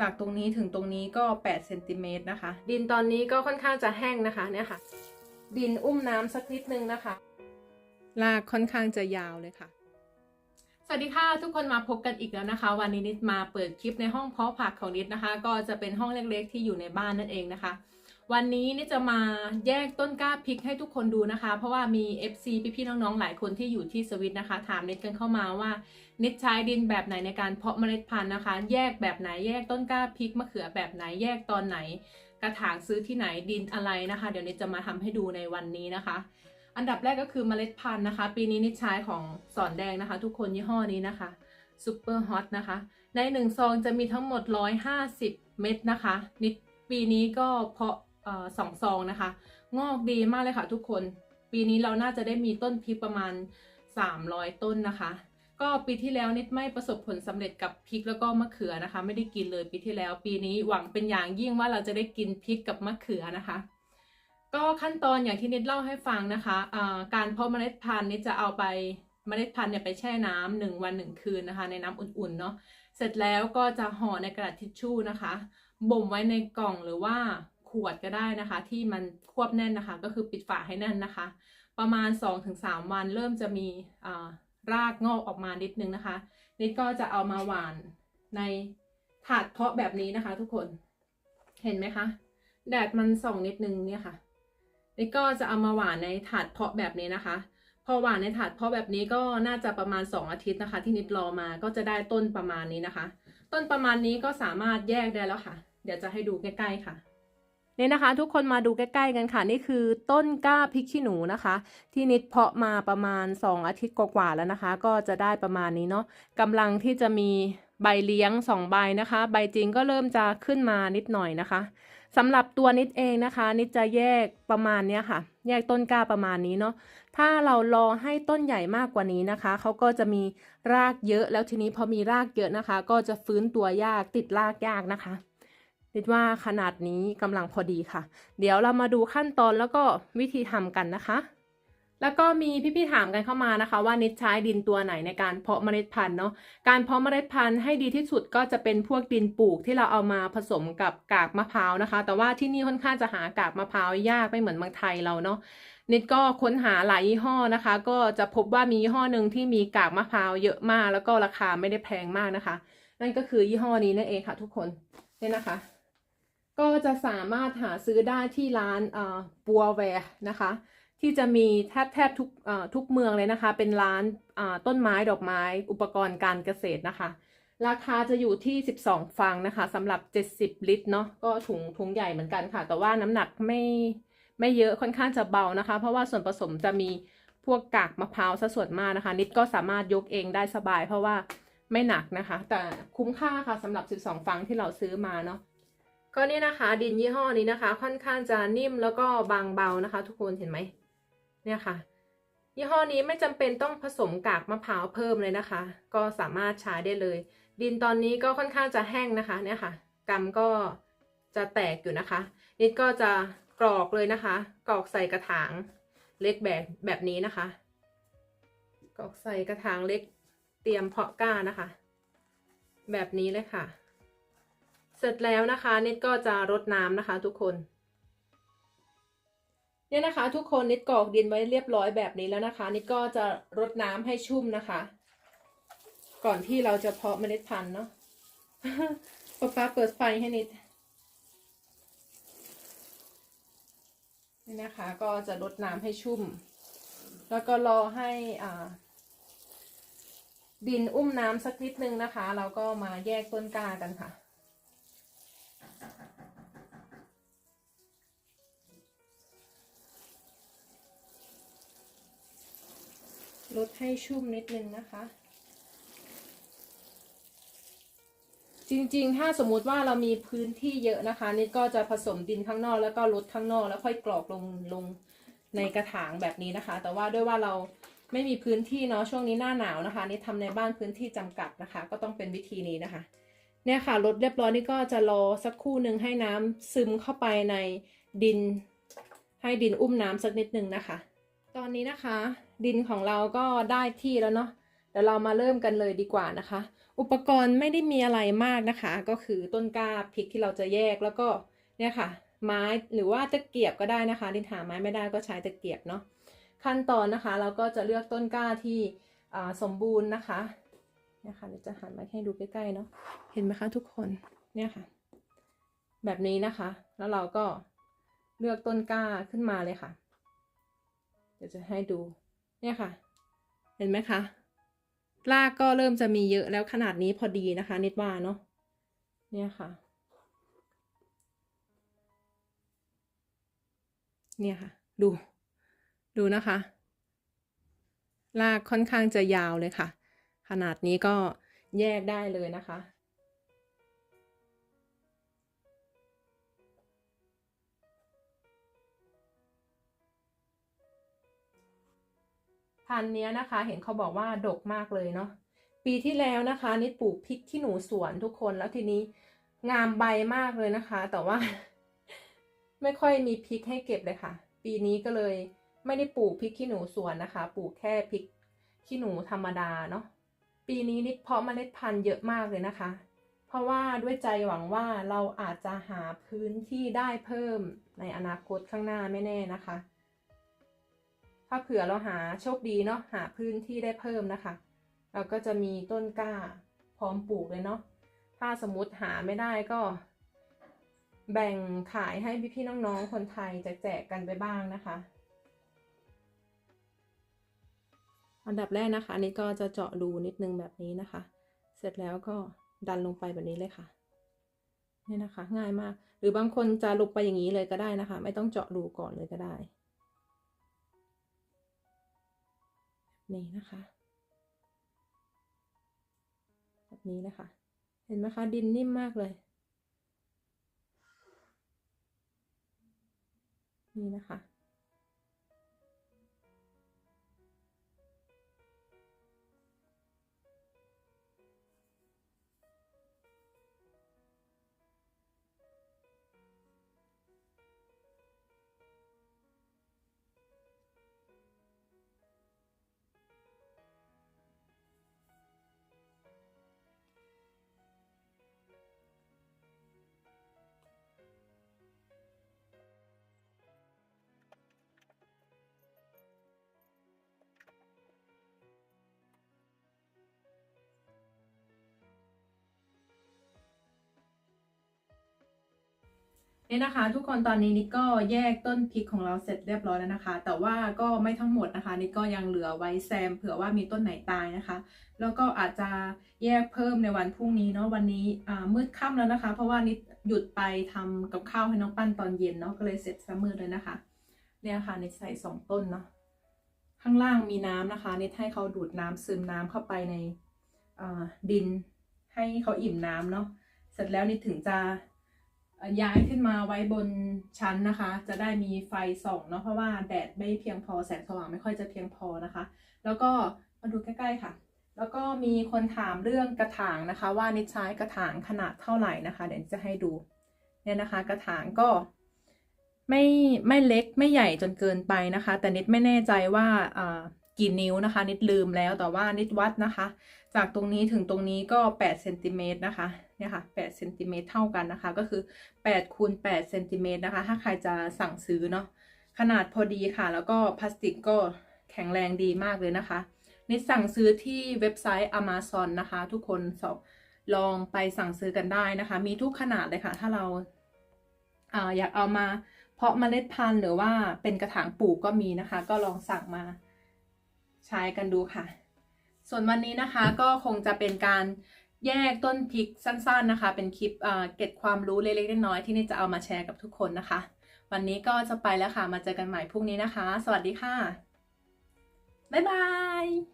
จากตรงนี้ถึงตรงนี้ก็8เซนติเมตรนะคะ ดินตอนนี้ก็ค่อนข้างจะแห้งนะคะเนี่ยค่ะ ดินอุ้มน้ำสักนิดนึงนะคะลากค่อนข้างจะยาวเลยค่ะ สวัสดีค่ะทุกคนมาพบกันอีกแล้วนะคะ วันนี้นิดมาเปิดคลิปในห้องเพาะผักของนิดนะคะ ก็จะเป็นห้องเล็กๆที่อยู่ในบ้านนั่นเองนะคะ วันนี้นิดจะมาแยกต้นกล้าพริกให้ทุกคนดูนะคะ เพราะว่ามี FC พี่ๆน้องๆหลายคนที่อยู่ที่สวิตนะคะ ถามนิดกันเข้ามาว่านิดใช้ดินแบบไหนในการเพาะเมล็ดพันธุ์นะคะ แยกแบบไหนแยกต้นกล้าพริกมะเขือแบบไหนแยกตอนไหน กระถางซื้อที่ไหนดินอะไรนะคะ เดี๋ยวนิดจะมาทำให้ดูในวันนี้นะคะ อันดับแรกก็คือเมล็ดพันธุ์นะคะ ปีนี้นิดใช้ของสอนแดงนะคะ ทุกคนยี่ห้อนี้นะคะซูเปอร์ฮอตนะคะ ในหนึ่งซองจะมีทั้งหมด 150 เม็ดนะคะนิดปีนี้ก็เพาะ สองซองนะคะ งอกดีมากเลยค่ะทุกคน ปีนี้เราน่าจะได้มีต้นพริกประมาณ 300 ต้นนะคะ ก็ปีที่แล้วนิดไม่ประสบผลสำเร็จกับพริกแล้วก็มะเขือนะคะ ไม่ได้กินเลยปีที่แล้ว ปีนี้หวังเป็นอย่างยิ่งว่าเราจะได้กินพริกกับมะเขือนะคะ ก็ขั้นตอนอย่างที่นิดเล่าให้ฟังนะคะอ่าการเพาะเมล็ดพันธุ์นิดจะเอาไปเมล็ดพันธุ์เนี่ยไปแช่น้ำหนึ่งวันหนึ่งคืนนะคะ ในน้ำอุ่นๆเนาะเสร็จแล้วก็จะห่อในกระดาษทิชชู่นะคะบ่มไว้ในกล่องหรือว่า ขวดก็ได้นะคะ ที่มันควบแน่นนะคะ ก็คือปิดฝาให้แน่นนะคะ ประมาณ 2-3 วันเริ่มจะมีรากงอกออกมานิดนึงนะคะ นิดก็จะเอามาหว่านในถาดเพาะแบบนี้นะคะ ทุกคนเห็นไหมคะ แดดมันส่องนิดนึงเนี่ยค่ะนี่ก็จะเอามาหว่านในถาดเพาะแบบนี้นะคะ พอหว่านในถาดเพาะแบบนี้ก็น่าจะประมาณ 2 อาทิตย์นะคะ ที่นิดรอมาก็จะได้ต้นประมาณนี้นะคะ ต้นประมาณนี้ก็สามารถแยกได้แล้วค่ะ เดี๋ยวจะให้ดูใกล้ๆค่ะ นี่นะคะ ทุกคนมาดูใกล้ๆกันค่ะ นี่คือต้นกล้าพริกขี้หนูนะคะ ที่นิดเพาะมาประมาณ 2 อาทิตย์กว่าๆแล้วนะคะ ก็จะได้ประมาณนี้เนาะกำลังที่จะมีใบเลี้ยง 2 ใบนะคะ ใบจริงก็เริ่มจะขึ้นมานิดหน่อยนะคะสำหรับตัวนิดเองนะคะ นิดจะแยกประมาณเนี้ยค่ะ แยกต้นกล้าประมาณนี้เนาะถ้าเรารอให้ต้นใหญ่มากกว่านี้นะคะเขาก็จะมีรากเยอะแล้วทีนี้พอมีรากเยอะนะคะ ก็จะฟื้นตัวยากติดรากยากนะคะ นิดว่าขนาดนี้กำลังพอดีค่ะ เดี๋ยวเรามาดูขั้นตอนแล้วก็วิธีทำกันนะคะ แล้วก็มีพี่ๆถามกันเข้ามานะคะ ว่านิดใช้ดินตัวไหนในการเพาะเมล็ดพันธุ์เนาะการเพาะเมล็ดพันธุ์ให้ดีที่สุดก็จะเป็นพวกดินปลูกที่เราเอามาผสมกับกากมะพร้าวนะคะ แต่ว่าที่นี่ค่อนข้างจะหากากมะพร้าวยากไม่เหมือนเมืองไทยเราเนาะนิดก็ค้นหาหลายยี่ห้อนะคะ ก็จะพบว่ามียี่ห้อหนึ่งที่มีกากมะพร้าวเยอะมาก แล้วก็ราคาไม่ได้แพงมากนะคะ นั่นก็คือยี่ห้อนี้นั่นเองค่ะ ทุกคนนี่นะคะ ก็จะสามารถหาซื้อได้ที่ร้านอ่าบัวแวร์นะคะ ที่จะมีแทบแทบทุกทุกเมืองเลยนะคะ เป็นร้านต้นไม้ดอกไม้ อุปกรณ์การเกษตรนะคะ ราคาจะอยู่ที่ 12 ฟังนะคะสำหรับ 70 ลิตรเนาะก็ถุงถุงใหญ่เหมือนกันค่ะ แต่ว่าน้ำหนักไม่ไม่เยอะค่อนข้างจะเบานะคะ เพราะว่าส่วนผสมจะมีพวกกากมะพร้าวซะส่วนมากนะคะ นิดก็สามารถยกเองได้สบาย เพราะว่าไม่หนักนะคะ แต่คุ้มค่าค่ะสำหรับ 12 ฟังที่เราซื้อมาเนาะ ก็นี่นะคะดินยี่ห้อนี้นะคะ ค่อนข้างจะนิ่มแล้วก็บางเบานะคะ ทุกคนเห็นไหมเนี่ยค่ะ ยี่ห้อนี้ไม่จำเป็นต้องผสมกากมะพร้าวเพิ่มเลยนะคะ ก็สามารถใช้ได้เลย ดินตอนนี้ก็ค่อนข้างจะแห้งนะคะเนี่ยค่ะกำก็จะแตกอยู่นะคะ นิดก็จะกรอกเลยนะคะ กรอกใส่กระถางเล็กแบบแบบนี้นะคะ กรอกใส่กระถางเล็กเตรียมเพาะกล้านะคะ แบบนี้เลยค่ะ เสร็จแล้วนะคะนิดก็จะรดน้ำนะคะ ทุกคนเนี่ยนะคะ ทุกคนนิดกรอกดินไว้เรียบร้อยแบบนี้แล้วนะคะ นิดก็จะรดน้ำให้ชุ่มนะคะ ก่อนที่เราจะเพาะเมล็ดพันธุ์เนาะป๊าป๊าเปิดไฟให้นิดนี่นะคะ ก็จะรดน้ำให้ชุ่ม แล้วก็รอให้อ่าดินอุ้มน้ำสักนิดนึงนะคะ เราก็มาแยกต้นกล้ากันค่ะ ลดให้ชุ่มนิดนึงนะคะ จริงๆ ถ้าสมมุติว่าเรามีพื้นที่เยอะนะคะนิดก็จะผสมดินข้างนอกแล้วก็ลดข้างนอกแล้วค่อยกรอกลงลงในกระถางแบบนี้นะคะ แต่ว่าด้วยว่าเราไม่มีพื้นที่เนาะช่วงนี้หน้าหนาวนะคะนิดทำในบ้านพื้นที่จำกัดนะคะ ก็ต้องเป็นวิธีนี้นะคะ เนี่ยค่ะลดเรียบร้อยนี่ก็จะรอสักครู่หนึ่งให้น้ำซึมเข้าไปในดิน ให้ดินอุ้มน้ำสักนิดนึงนะคะ ตอนนี้นะคะ ดินของเราก็ได้ที่แล้วเนาะเดี๋ยวเรามาเริ่มกันเลยดีกว่านะคะ อุปกรณ์ไม่ได้มีอะไรมากนะคะ ก็คือต้นกล้าพริกที่เราจะแยกแล้วก็เนี่ยค่ะ ไม้หรือว่าตะเกียบก็ได้นะคะ ดินหาไม้ไม่ได้ก็ใช้ตะเกียบเนาะขั้นตอนนะคะ เราก็จะเลือกต้นกล้าที่สมบูรณ์นะคะเนี่ยค่ะเดี๋ยวจะหันมาให้ดูใกล้ๆเนาะเห็นไหมคะทุกคนเนี่ยค่ะ แบบนี้นะคะ แล้วเราก็เลือกต้นกล้าขึ้นมาเลยค่ะ เดี๋ยวจะให้ดู เนี่ยค่ะ เห็นไหมคะรากก็เริ่มจะมีเยอะแล้วขนาดนี้พอดีนะคะ นิดว่าเนาะเนี่ยค่ะ เนี่ยค่ะ ดู ดูนะคะรากค่อนข้างจะยาวเลยค่ะ ขนาดนี้ก็แยกได้เลยนะคะ พันธุ์นี้นะคะ เห็นเขาบอกว่าดกมากเลยเนาะปีที่แล้วนะคะนิดปลูกพริกขี้หนูสวนทุกคนแล้วทีนี้งามใบมากเลยนะคะ แต่ว่า ไม่ค่อยมีพริกให้เก็บเลยค่ะ ปีนี้ก็เลยไม่ได้ปลูกพริกขี้หนูสวนนะคะ ปลูกแค่พริกขี้หนูธรรมดาเนาะปีนี้นิดเพาะเมล็ดพันธุ์เยอะมากเลยนะคะ เพราะว่าด้วยใจหวังว่าเราอาจจะหาพื้นที่ได้เพิ่มในอนาคตข้างหน้าไม่แน่นะคะ ถ้าเผื่อเราหาโชคดีเนาะหาพื้นที่ได้เพิ่มนะคะ เราก็จะมีต้นกล้าพร้อมปลูกเลยเนาะถ้าสมมติหาไม่ได้ก็ แบ่งขายให้พี่ๆน้องๆ คนไทยแจกกันไปบ้างนะคะ อันดับแรกนะคะอันนี้ก็จะเจาะรูนิดนึงแบบนี้นะคะ เสร็จแล้วก็ดันลงไปแบบนี้เลยค่ะนี่นะคะ ง่ายมาก หรือบางคนจะลงไปอย่างนี้เลยก็ได้นะคะ ไม่ต้องเจาะรูก่อนเลยก็ได้ นี่นะคะแบบนี้นะคะ เห็นไหมคะ ดินนิ่มมากเลย นี่นะคะ นี่นะคะ ทุกคนตอนนี้นิดก็แยกต้นพริกของเราเสร็จเรียบร้อยแล้วนะคะ แต่ว่าก็ไม่ทั้งหมดนะคะนิดก็ยังเหลือไว้แซมเผื่อว่ามีต้นไหนตายนะคะ แล้วก็อาจจะแยกเพิ่มในวันพรุ่งนี้เนาะวันนี้มืดค่ำแล้วนะคะ เพราะว่านิดหยุดไปทำกับข้าวให้น้องปั้นตอนเย็นเนาะก็เลยเสร็จซะมืดเลยนะคะ เนี่ยค่ะนิดใส่สองต้นเนาะข้างล่างมีน้ำนะคะนิดให้เขาดูดน้ำซึมน้ำเข้าไปในดินให้เขาอิ่มน้ำเนาะเสร็จแล้วนิดถึงจะ ย้ายขึ้นมาไว้บนชั้นนะคะ จะได้มีไฟส่องเนาะเพราะว่าแดดไม่เพียงพอแสงสว่างไม่ค่อยจะเพียงพอนะคะ แล้วก็มาดูใกล้ๆค่ะ แล้วก็มีคนถามเรื่องกระถางนะคะ ว่านิดใช้กระถางขนาดเท่าไหร่นะคะ เดี๋ยวจะให้ดูเนี่ยนะคะ กระถางก็ไม่ไม่เล็กไม่ใหญ่จนเกินไปนะคะ แต่นิดไม่แน่ใจว่าอ่ากี่นิ้วนะคะ นิดลืมแล้วแต่ว่านิดวัดนะคะ จากตรงนี้ถึงตรงนี้ก็8เซนติเมตรนะคะ เนี่ยค่ะ8เซนติเมตรเท่ากันนะคะ ก็คือ8คูณ8เซนติเมตรนะคะ ถ้าใครจะสั่งซื้อเนาะขนาดพอดีค่ะ แล้วก็พลาสติกก็แข็งแรงดีมากเลยนะคะนิดสั่งซื้อที่เว็บไซต์ Amazon นะคะ ทุกคนสอบลองไปสั่งซื้อกันได้นะคะ มีทุกขนาดเลยค่ะ ถ้าเราอาอยากเอามาเพาะเมล็ดพันธุ์หรือว่าเป็นกระถางปลูกก็มีนะคะ ก็ลองสั่งมาใช้กันดูค่ะ ส่วนวันนี้นะคะก็คงจะเป็นการ แยกต้นพริกสั้นๆนะคะ เป็นคลิปเก็บความรู้เล็กๆน้อยๆที่นี่จะเอามาแชร์กับทุกคนนะคะ วันนี้ก็จะไปแล้วค่ะ มาเจอกันใหม่พรุ่งนี้นะคะ สวัสดีค่ะ บ๊ายบาย